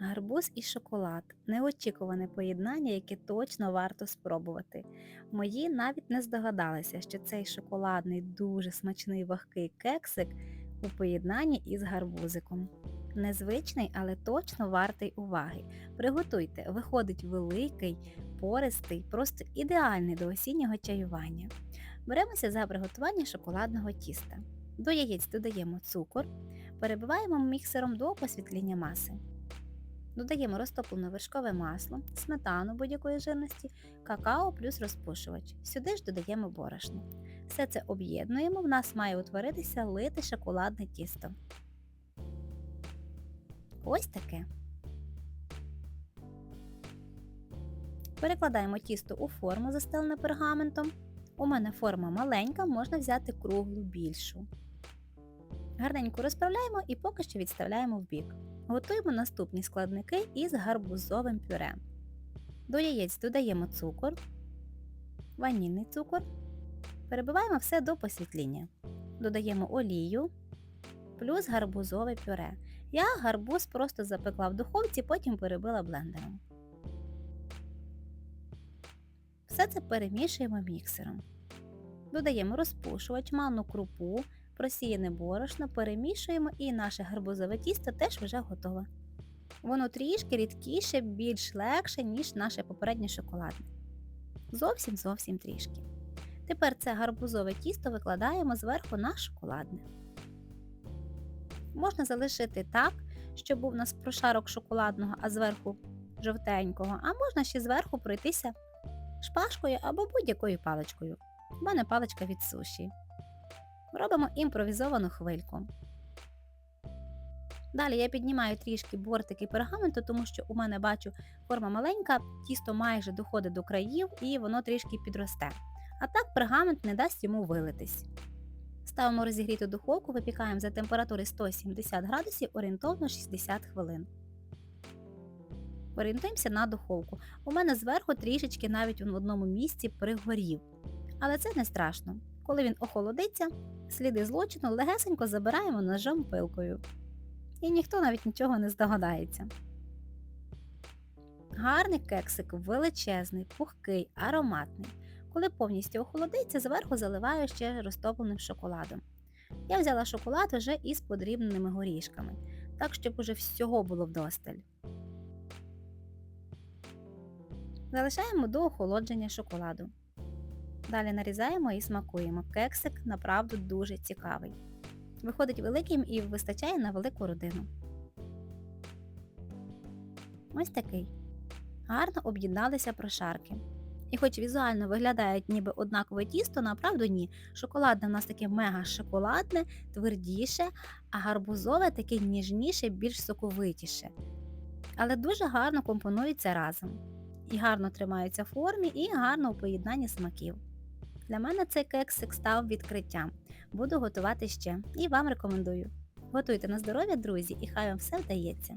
Гарбуз і шоколад неочікуване поєднання, яке точно варто спробувати. Мої навіть не здогадалися, що цей шоколадний, дуже смачний вогкий кексик у поєднанні із гарбузиком. Незвичний, але точно вартий уваги. Приготуйте, виходить великий, пористий, просто ідеальний до осіннього чаювання. Беремося за приготування шоколадного тіста. До яєць додаємо цукор, перебиваємо міксером до посвітління маси. Додаємо розтоплене вершкове масло, сметану будь-якої жирності, какао плюс розпушувач. Сюди ж додаємо борошно. Все це об'єднуємо, в нас має утворитися лите шоколадне тісто. Ось таке. Перекладаємо тісто у форму, застелене пергаментом. У мене форма маленька, можна взяти круглу більшу. Гарненько розправляємо і поки що відставляємо в бік. Готуємо наступні складники із гарбузовим пюре. До яєць додаємо цукор, ванільний цукор. Перебиваємо все до посвітління. Додаємо олію плюс гарбузове пюре. Я гарбуз просто запекла в духовці, потім перебила блендером. Все це перемішуємо міксером. Додаємо розпушувач, манну крупу, просіяне борошно, перемішуємо і наше гарбузове тісто теж вже готове. Воно трішки рідкіше, більш легше, ніж наше попереднє шоколадне. Зовсім зовсім трішки. Тепер це гарбузове тісто викладаємо зверху на шоколадне. Можна залишити так, щоб був у нас прошарок шоколадного, а зверху жовтенького, а можна ще зверху пройтися шпажкою або будь-якою паличкою. У мене паличка від суші. Робимо імпровізовану хвильку. Далі я піднімаю трішки бортики пергаменту, тому що у мене бачу форма маленька, тісто майже доходить до країв і воно трішки підросте. А так пергамент не дасть йому вилитись. Ставимо розігріту духовку, випікаємо за температури 170 градусів орієнтовно 60 хвилин. Орієнтуємося на духовку. У мене зверху трішечки навіть в одному місці пригорів. Але це не страшно. Коли він охолодиться, сліди злочину легесенько забираємо ножом пилкою. І ніхто навіть нічого не здогадається. Гарний кексик величезний, пухкий, ароматний. Коли повністю охолодиться, зверху заливаю ще розтопленим шоколадом. Я взяла шоколад вже із подрібненими горішками, так щоб уже всього було вдосталь. Залишаємо до охолодження шоколаду. Далі нарізаємо і смакуємо. Кексик направду дуже цікавий. Виходить великим і вистачає на велику родину. Ось такий. Гарно об'єдналися прошарки. І хоч візуально виглядають ніби однакове тісто, направду ні. Шоколадне в нас таке мега шоколадне, твердіше, а гарбузове таке ніжніше, більш соковитіше. Але дуже гарно компонується разом. І гарно тримаються в формі, і гарно у поєднанні смаків. Для мене цей кексик став відкриттям. Буду готувати ще і вам рекомендую. Готуйте на здоров'я, друзі, і хай вам все вдається!